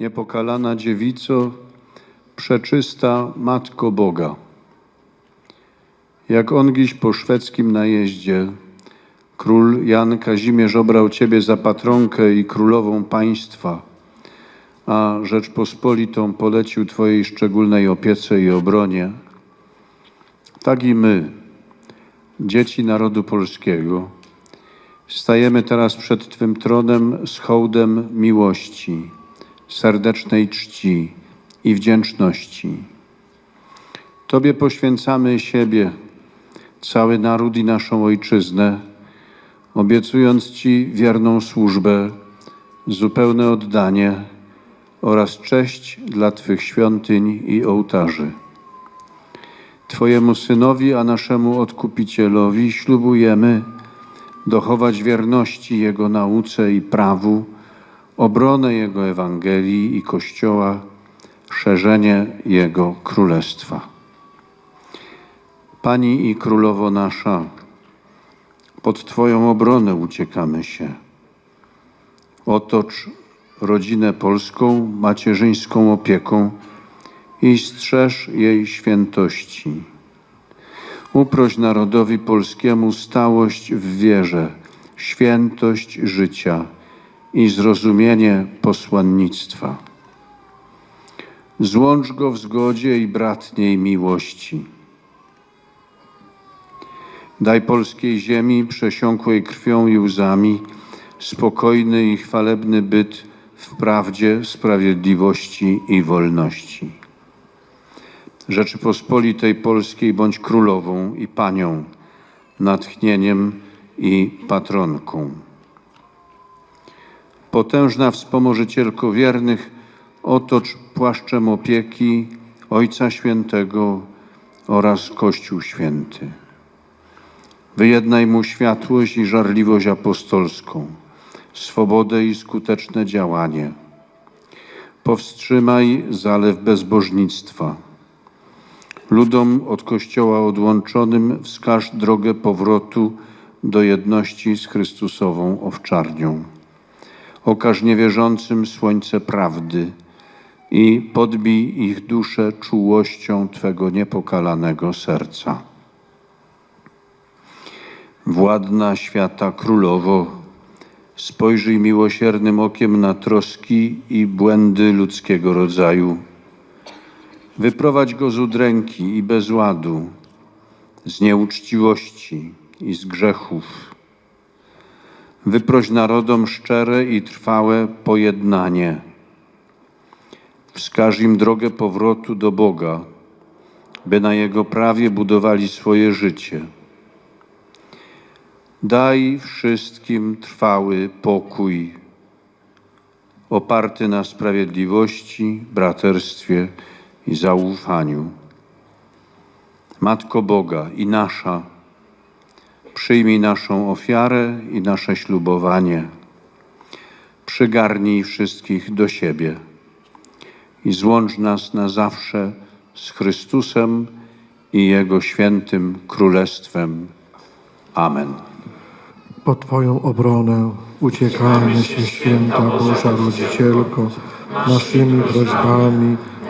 niepokalana dziewico, przeczysta Matko Boga. Jak on dziś po szwedzkim najeździe, król Jan Kazimierz obrał Ciebie za patronkę i królową państwa, a Rzeczpospolitą polecił Twojej szczególnej opiece i obronie, tak i my, dzieci narodu polskiego, stajemy teraz przed Twym tronem z hołdem miłości, serdecznej czci i wdzięczności. Tobie poświęcamy siebie, cały naród i naszą ojczyznę, obiecując Ci wierną służbę, zupełne oddanie oraz cześć dla Twych świątyń i ołtarzy. Twojemu Synowi, a naszemu Odkupicielowi ślubujemy dochować wierności Jego nauce i prawu, obronę Jego Ewangelii i Kościoła, szerzenie Jego Królestwa. Pani i Królowo nasza, pod Twoją obronę uciekamy się. Otocz rodzinę polską macierzyńską opieką i strzeż jej świętości. Uproś narodowi polskiemu stałość w wierze, świętość życia i zrozumienie posłannictwa. Złącz go w zgodzie i bratniej miłości. Daj polskiej ziemi przesiąkłej krwią i łzami spokojny i chwalebny byt w prawdzie, sprawiedliwości i wolności. Rzeczypospolitej Polskiej bądź królową i panią, natchnieniem i patronką. Potężna wspomożycielko wiernych, otocz płaszczem opieki Ojca Świętego oraz Kościół Święty. Wyjednaj mu światłość i żarliwość apostolską, swobodę i skuteczne działanie. Powstrzymaj zalew bezbożnictwa. Ludom od Kościoła odłączonym wskaż drogę powrotu do jedności z Chrystusową owczarnią. Okaż niewierzącym słońce prawdy i podbij ich duszę czułością Twego niepokalanego serca. Władna świata królowo, spojrzyj miłosiernym okiem na troski i błędy ludzkiego rodzaju. Wyprowadź go z udręki i bezładu, z nieuczciwości i z grzechów. Wyproś narodom szczere i trwałe pojednanie. Wskaż im drogę powrotu do Boga, by na Jego prawie budowali swoje życie. Daj wszystkim trwały pokój, oparty na sprawiedliwości, braterstwie i zaufaniu. Matko Boga i nasza, przyjmij naszą ofiarę i nasze ślubowanie. Przygarnij wszystkich do siebie i złącz nas na zawsze z Chrystusem i Jego świętym Królestwem. Amen. Po Twoją obronę uciekamy się, święta Boża Rodzicielko, naszymi prośbami